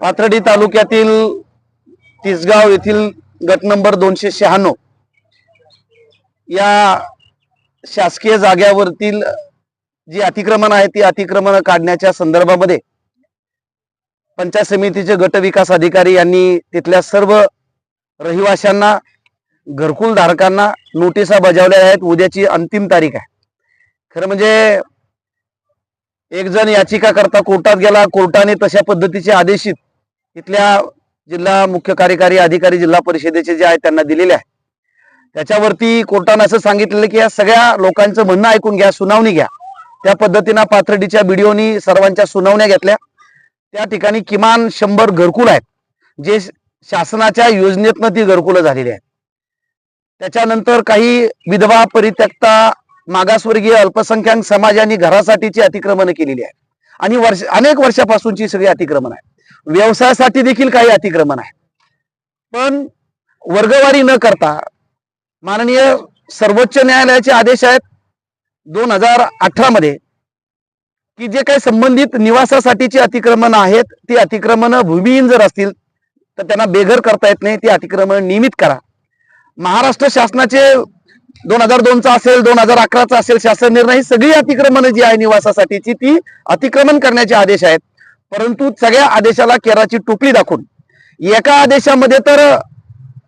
पाथर्डी तालुक्यातील तिसगाव येथील गट नंबर दोनशे शहाण्णव. या शासकीय जाग्यावरतील जी अतिक्रमण आहे ती अतिक्रमण काढण्याच्या संदर्भामध्ये पंचायत समितीचे गट विकास अधिकारी यांनी तिथल्या सर्व रहिवाशांना घरकुल धारकांना नोटिसा बजावल्या आहेत. उद्याची अंतिम तारीख आहे. खरं म्हणजे एक जण याचिका करता कोर्टात गेला कोर्टाने तशा पद्धतीचे आदेशित तिथल्या जिल्हा मुख्य कार्यकारी अधिकारी जिल्हा परिषदेचे जे आहेत त्यांना दिलेले आहे. त्याच्यावरती कोर्टानं असं सांगितलेलं की या सगळ्या लोकांचं म्हणणं ऐकून घ्या सुनावणी घ्या. त्या पद्धतीनं पाथर्डीच्या बीडीओनी सर्वांच्या सुनावण्या घेतल्या. त्या ठिकाणी किमान शंभर घरकुल आहेत. जे शासनाच्या योजनेतनं ती घरकुलं झालेली आहेत. त्याच्यानंतर काही विधवा परित्यक्ता मागासवर्गीय अल्पसंख्याक समाजाने घरासाठीची अतिक्रमणं केलेली आहेत. आणि वर्ष अनेक वर्षापासूनची सगळी अतिक्रमण आहे व्यवसायासाठी देखील काही अतिक्रमण आहे. पण वर्गवारी न करता माननीय सर्वोच्च न्यायालयाचे आदेश आहेत दोन हजार अठरा मध्ये की जे काही संबंधित निवासासाठीची अतिक्रमण आहेत ती अतिक्रमण भूमिहीन जर असतील तर त्यांना बेघर करता येत नाही ती अतिक्रमण नियमित करा. महाराष्ट्र शासनाचे दोन हजार दोनचा असेल दोन हजार अकराचा असेल शासन निर्णय ही सगळी अतिक्रमण जी आहे निवासासाठीची ती अतिक्रमण करण्याचे आदेश आहेत. परंतु सगळ्या आदेशाला केराची टोपली दाखवून. एका आदेशामध्ये तर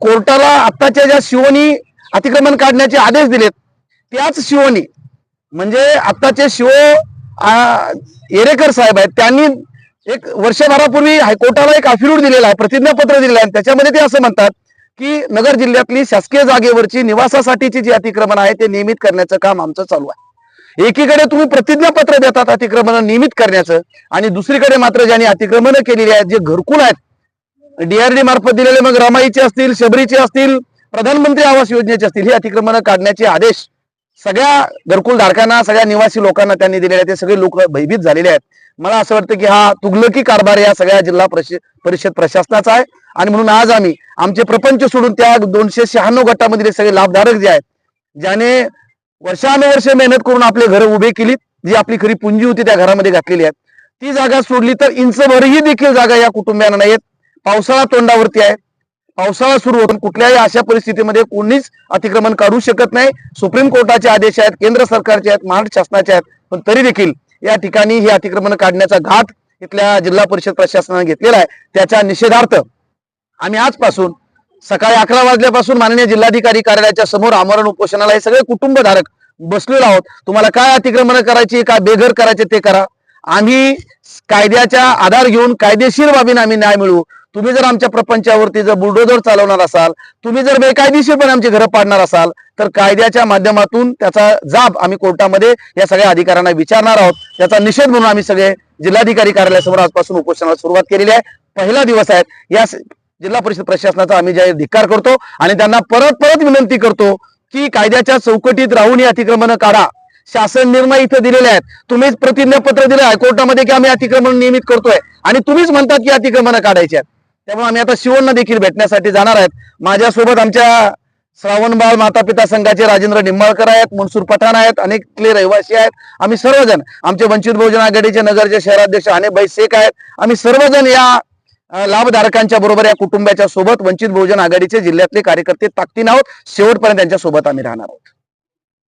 कोर्टाला आत्ताच्या ज्या शिवनी अतिक्रमण काढण्याचे आदेश दिलेत त्याच शिवनी म्हणजे आत्ताचे शिव येरेकर साहेब आहेत त्यांनी एक वर्षभरापूर्वी हायकोर्टाला एक अफिडेव्हिट दिलेला आहे प्रतिज्ञापत्र दिलेलं आहे. त्याच्यामध्ये ते असं म्हणतात की नगर जिल्ह्यातली शासकीय जागेवरची निवासासाठीची जी अतिक्रमण आहे ते नियमित करण्याचं काम आमचं चालू आहे. एकीकडे तुम्ही प्रतिज्ञापत्र देतात अतिक्रमण नियमित करण्याचं आणि दुसरीकडे मात्र ज्यांनी अतिक्रमण केलेली आहेत जे घरकुल आहेत डीआरडी मार्फत दिलेले मग रमाईचे असतील शबरीचे असतील प्रधानमंत्री आवास योजनेचे असतील ही अतिक्रमण काढण्याचे आदेश सगळ्या घरकुल धारकांना सगळ्या निवासी लोकांना त्यांनी दिलेले आहेत. ते सगळे लोक भयभीत झालेले आहेत. मला असं वाटतं की हा तुगलकी कारभार या सगळ्या जिल्हा परिषद परिषद प्रशासनाचा आहे. आणि म्हणून आज आम्ही आमचे प्रपंच सोडून त्या दोनशे शहाण्णव गटामधले सगळे लाभधारक जे आहेत ज्याने वर्षानुवर्ष मेहनत करून आपले घर उभे केलीत जी आपली खरी पुंजी होती त्या घरामध्ये घातलेली आहे. ती जागा सोडली तर इंचभरही देखील जागा या कुटुंबियांना नाहीत पावसाळा तोंडावरती आहे. पावसाळा सुरू होतो कुठल्याही अशा परिस्थितीमध्ये कोणीच अतिक्रमण काढू शकत नाही. सुप्रीम कोर्टाचे आदेश आहेत केंद्र सरकारचे आहेत महाराष्ट्र शासनाचे आहेत. पण तरी देखील या ठिकाणी हे अतिक्रमण काढण्याचा घाट इथल्या जिल्हा परिषद प्रशासनाने घेतलेला आहे. त्याच्या निषेधार्थ आम्ही आजपासून सकाळी अकरा वाजल्यापासून माननीय जिल्हाधिकारी कार्यालयाच्या समोर आमरण उपोषणाला हे सगळे कुटुंबधारक बसलेलो आहोत. तुम्हाला काय अतिक्रमण करायची काय बेघर करायचे ते करा. आम्ही कायद्याचा आधार घेऊन कायदेशीर बाबीने आम्ही न्याय मिळवू. तुम्ही जर आमच्या प्रपंचावरती जर बुलडोजर चालवणार असाल तुम्ही जर बेकायदेशीरपणे आमची घरं पाडणार असाल तर कायद्याच्या माध्यमातून त्याचा जाब आम्ही कोर्टामध्ये या सगळ्या अधिकाऱ्यांना विचारणार आहोत. त्याचा निषेध म्हणून आम्ही सगळे जिल्हाधिकारी कार्यालयासमोर आजपासून उपोषणाला सुरुवात केलेली आहे. पहिला दिवस आहे. या जिल्हा परिषद प्रशासनाचा आम्ही जाहीर धिक्कार करतो आणि त्यांना परत परत विनंती करतो की कायद्याच्या चौकटीत राहून ही अतिक्रमण काढा. शासन निर्णय इथं दिलेले आहेत. तुम्हीच प्रतिज्ञापत्र दिलं हायकोर्टामध्ये की आम्ही अतिक्रमण नियमित करतोय. आणि तुम्हीच म्हणतात की अतिक्रमण काढायचे आहेत. त्यामुळे आम्ही आता शिवणला देखील भेटण्यासाठी जाणार आहेत. माझ्यासोबत आमच्या श्रावणबाळ माता पिता संघाचे राजेंद्र निंबाळकर आहेत मनसूर पठाण आहेत अनेक रहिवासी आहेत. आम्ही सर्वजण आमचे वंचित बहुजन आघाडीचे नगरचे शहराध्यक्ष अनेक शेख आहेत. आम्ही सर्वजण या लाभधारकांच्या बरोबर या कुटुंबाच्या सोबत वंचित बहुजन आघाडीचे जिल्ह्यातले कार्यकर्ते ताकदीन आहोत. शेवटपर्यंत त्यांच्यासोबत आम्ही राहणार आहोत.